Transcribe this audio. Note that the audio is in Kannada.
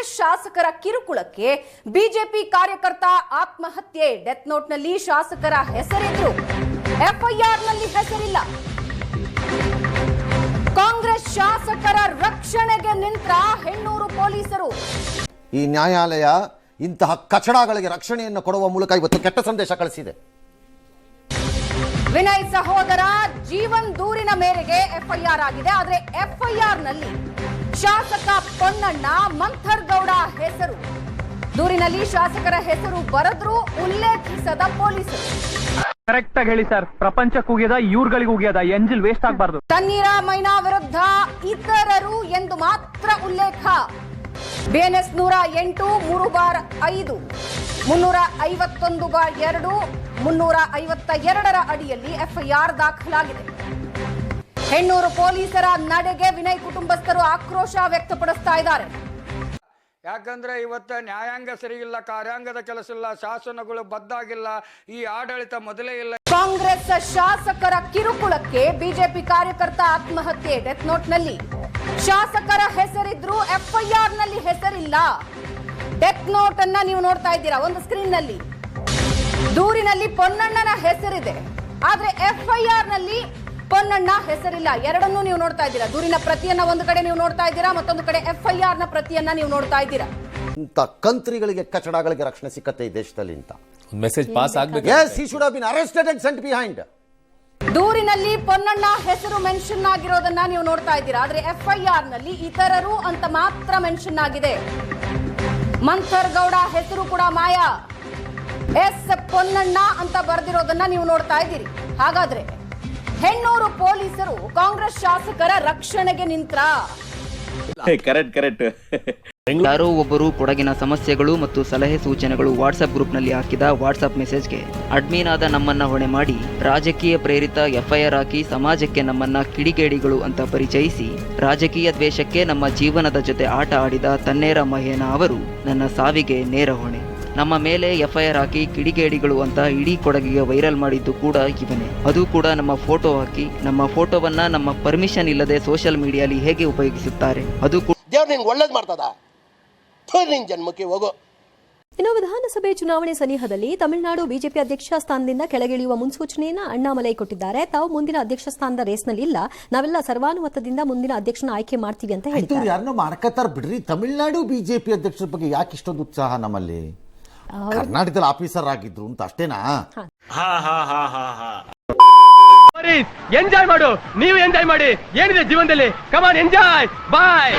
ಕಾಂಗ್ರೆಸ್ ಶಾಸಕರ ಕಿರುಕುಳಕ್ಕೆ ಬಿಜೆಪಿ ಕಾರ್ಯಕರ್ತ ಆತ್ಮಹತ್ಯೆ ಡೆತ್ ನೋಟ್ನಲ್ಲಿ ಶಾಸಕರ ಹೆಸರಿದ್ರು. ಎಫ್ಐಆರ್ನಲ್ಲಿ ಹೆಸರಿಲ್ಲ. ಕಾಂಗ್ರೆಸ್ ಶಾಸಕರ ರಕ್ಷಣೆಗೆ ನಿಂತ ಹೆಣ್ಣೂರು ಪೊಲೀಸರು. ಈ ನ್ಯಾಯಾಲಯ ಇಂತಹ ಕಚಡಗಳಿಗೆ ರಕ್ಷಣೆಯನ್ನು ಕೊಡುವ ಮೂಲಕ ಇವತ್ತು ಕೆಟ್ಟ ಸಂದೇಶ ಕಳಿಸಿದೆ. ವಿನಯ್ ಸಹೋದರ ಜೀವನ್ ದೂರಿನ ಮೇರೆಗೆ ಎಫ್ಐಆರ್ ಆಗಿದೆ. ಆದರೆ ಎಫ್ಐಆರ್ನಲ್ಲಿ ಶಾಸಕ ಪೊನ್ನಣ್ಣ ಮಂಥರ್ ಗೌಡ ಹೆಸರು. ದೂರಿನಲ್ಲಿ ಶಾಸಕರ ಹೆಸರು ಬರೆದ್ರೂ ಉಲ್ಲೇಖಿಸದ ಪೊಲೀಸರು. ಕರೆಕ್ಟ್ ಆಗಿ ಹೇಳಿ ಸರ್. ಪ್ರಪಂಚ ಕುಗಿಯದ ಇವ್ರಗಳಿಗೆ ಉಗಿಯದ. ಎಂಜಿಲ್ ವೇಸ್ಟ್ ಆಗಬಾರ್ದು. ತಣ್ಣೀರ ಮೈನಾ ವಿರುದ್ಧ ಇತರರು ಎಂದು ಮಾತ್ರ ಉಲ್ಲೇಖ. ಬಿಎನ್ಎಸ್ ನೂರ ಎಂಟು ಮೂರು ಬಾರ್ ಐದು. ಮುನ್ನೂರ ಐವತ್ತೊಂದು ಬಾರ್ ಎರಡು ಮುನ್ನೂರ ಐವತ್ತ ಎರಡರ ಅಡಿಯಲ್ಲಿ ಎಫ್ಐಆರ್ ದಾಖಲಾಗಿದೆ. ಹೆಣ್ಣೂರು ಪೊಲೀಸರ ನಡೆಗೆ ವಿನಯ್ ಕುಟುಂಬಸ್ಥರು ಆಕ್ರೋಶ ವ್ಯಕ್ತಪಡಿಸ್ತಾ ಇದ್ದಾರೆ. ಯಾಕಂದ್ರೆ ಇವತ್ತು ನ್ಯಾಯಾಂಗ ಸರಿಯಿಲ್ಲ ಕಾರ್ಯಾಂಗದ ಕೆಲಸ ಇಲ್ಲ ಶಾಸನಗಳು ಬದ್ದಾಗಿಲ್ಲ ಈ ಆಡಳಿತ ಮೊದಲೇ ಇಲ್ಲ. ಕಾಂಗ್ರೆಸ್ ಶಾಸಕರ ಕಿರುಕುಳಕ್ಕೆ ಬಿಜೆಪಿ ಕಾರ್ಯಕರ್ತ ಆತ್ಮಹತ್ಯೆ ಡೆತ್ ನೋಟ್ನಲ್ಲಿ. ಶಾಸಕರ ಹೆಸರಿದ್ರು ಎಫ್ಐಆರ್ನಲ್ಲಿ ಹೆಸರಿಲ್ಲ. ಡೆತ್ ನೋಟ್ ಅನ್ನ ನೀವು ನೋಡ್ತಾ ಇದ್ದೀರಾ ಒಂದು ಸ್ಕ್ರೀನ್ನಲ್ಲಿ ದೂರಿನಲ್ಲಿ ಪೊನ್ನಣ್ಣನ ಹೆಸರಿದೆ. ಆದ್ರೆ ಎಫ್ಐಆರ್ನಲ್ಲಿ ಪೊನ್ನಣ್ಣ ಹೆಸರಿಲ್ಲ. ಎರಡನ್ನೂ ನೀವು ನೋಡ್ತಾ ಇದ್ದೀರಾ. ದೂರಿನ ಪ್ರತಿಯನ್ನ ಒಂದು ಕಡೆ ನೀವು ನೋಡ್ತಾ ಇದ್ದೀರಾ ಮತ್ತೊಂದು ಕಡೆ ಎಫ್ ಐ ಆರ್ನ ಪ್ರತಿಯನ್ನ ನೀವು ನೋಡ್ತಾ ಇದ್ದೀರಾ. ಇಂಥ ಕಂತ್ರಿಗಳಿಗೆ ಕಚಡಗಳಿಗೆ ರಕ್ಷಣೆ ಸಿಕ್ಕತ್ತೆ ಈ ದೇಶದಲ್ಲಿ ಅಂತ ಒಂದು ಮೆಸೇಜ್ ಪಾಸ್ ಆಗ್ಬೇಕು yes he should been arrested and sent behind ದೂರಿನಲ್ಲಿ ಪೊನ್ನಣ್ಣ ಹೆಸರು ಮೆನ್ಷನ್ ಆಗಿರೋದನ್ನ ನೀವು ನೋಡ್ತಾ ಇದ್ದೀರಾ. ಆದ್ರೆ ಎಫ್ ಐ ಆರ್ನಲ್ಲಿ ಇತರರು ಅಂತ ಮಾತ್ರ ಮೆನ್ಷನ್ ಆಗಿದೆ. ಮಂಥರ್ ಗೌಡ ಹೆಸರು ಕೂಡ ಮಾಯಾ. ಎಸ್ ಪೊನ್ನಣ್ಣ ಅಂತ ಬರೆದಿರೋದನ್ನ ನೀವು ನೋಡ್ತಾ ಇದ್ದೀರಿ. ಹಾಗಾದ್ರೆ ಹೆಣ್ಣೂರು ಪೊಲೀಸರು ಕಾಂಗ್ರೆಸ್ ಶಾಸಕರ ರಕ್ಷಣೆಗೆ ನಿಂತ್ರ. ಕರೆಕ್ಟ್ ಕರೆಕ್ಟ್ ಯಾರೋ ಒಬ್ಬರು ಕೊಡಗಿನ ಸಮಸ್ಯೆಗಳು ಮತ್ತು ಸಲಹೆ ಸೂಚನೆಗಳು ವಾಟ್ಸಪ್ ಗ್ರೂಪ್ನಲ್ಲಿ ಹಾಕಿದ ವಾಟ್ಸಪ್ ಮೆಸೇಜ್ಗೆ ಅಡ್ಮಿನ್ ಆದ ನಮ್ಮನ್ನ ಹೊಣೆ ಮಾಡಿ ರಾಜಕೀಯ ಪ್ರೇರಿತ ಎಫ್ಐಆರ್ ಹಾಕಿ ಸಮಾಜಕ್ಕೆ ನಮ್ಮನ್ನ ಕಿಡಿಗೇಡಿಗಳು ಅಂತ ಪರಿಚಯಿಸಿ ರಾಜಕೀಯ ದ್ವೇಷಕ್ಕೆ ನಮ್ಮ ಜೀವನದ ಜೊತೆ ಆಟ ಆಡಿದ ತನ್ನೇರ ಮಹೇನ ಅವರು ನನ್ನ ಸಾವಿಗೆ ನೇರ ಹೊಣೆ. ನಮ್ಮ ಮೇಲೆ ಎಫ್ಐಆರ್ ಹಾಕಿ ಕಿಡಿಗೇಡಿಗಳು ಅಂತ ಇಡೀ ಕೊಡಗಿಗೆ ವೈರಲ್ ಮಾಡಿದ್ದು ಕೂಡ ಇವನೇ. ಅದು ಕೂಡ ನಮ್ಮ ಫೋಟೋ ಹಾಕಿ ನಮ್ಮ ಫೋಟೋವನ್ನ ನಮ್ಮ ಪರ್ಮಿಷನ್ ಇಲ್ಲದೆ ಸೋಷಿಯಲ್ ಮೀಡಿಯಾಲಿ ಹೇಗೆ ಉಪಯೋಗಿಸುತ್ತಾರೆ? ಅದು ನಿಂಗೆ ಒಳ್ಳೇದು ಮಾಡ್ತದ? ಜನ್ಮಕ್ಕೆ ಹೋಗು. ಇನ್ನು ವಿಧಾನಸಭೆ ಚುನಾವಣೆ ಸನಿಹದಲ್ಲಿ ತಮಿಳುನಾಡು ಬಿಜೆಪಿ ಅಧ್ಯಕ್ಷ ಸ್ಥಾನದಿಂದ ಕೆಳಗಿಳಿಯುವ ಮುನ್ಸೂಚನೆಯನ್ನ ಅಣ್ಣಾಮಲೈ ಕೊಟ್ಟಿದ್ದಾರೆ. ತಾವು ಮುಂದಿನ ಅಧ್ಯಕ್ಷ ಸ್ಥಾನದ ರೇಸ್ನಲ್ಲಿ ಇಲ್ಲ. ನಾವೆಲ್ಲ ಸರ್ವಾನುಮತದಿಂದ ಮುಂದಿನ ಅಧ್ಯಕ್ಷನ ಆಯ್ಕೆ ಮಾಡ್ತೀವಿ ಅಂತ ಹೇಳಿದ್ದಾರೆ. ಯಾರನ್ನೋ ಮಾಡ್ಕತ್ತಾರ ಬಿಡ್ರಿ. ತಮಿಳುನಾಡು ಬಿಜೆಪಿ ಅಧ್ಯಕ್ಷರ ಬಗ್ಗೆ ಯಾಕೆ ಇಷ್ಟೊಂದು ಉತ್ಸಾಹ ನಮ್ಮಲ್ಲಿ? ಕರ್ನಾಟಕದಲ್ಲಿ ಆಫೀಸರ್ ಆಗಿದ್ರು ಅಂತ ಅಷ್ಟೇನಾ? ಎಂಜಾಯ್ ಮಾಡು ನೀವು ಎಂಜಾಯ್ ಮಾಡಿ ಏನಿದೆ ಜೀವನದಲ್ಲಿ? ಕಮಾನ್ ಎಂಜಾಯ್ ಬಾಯ್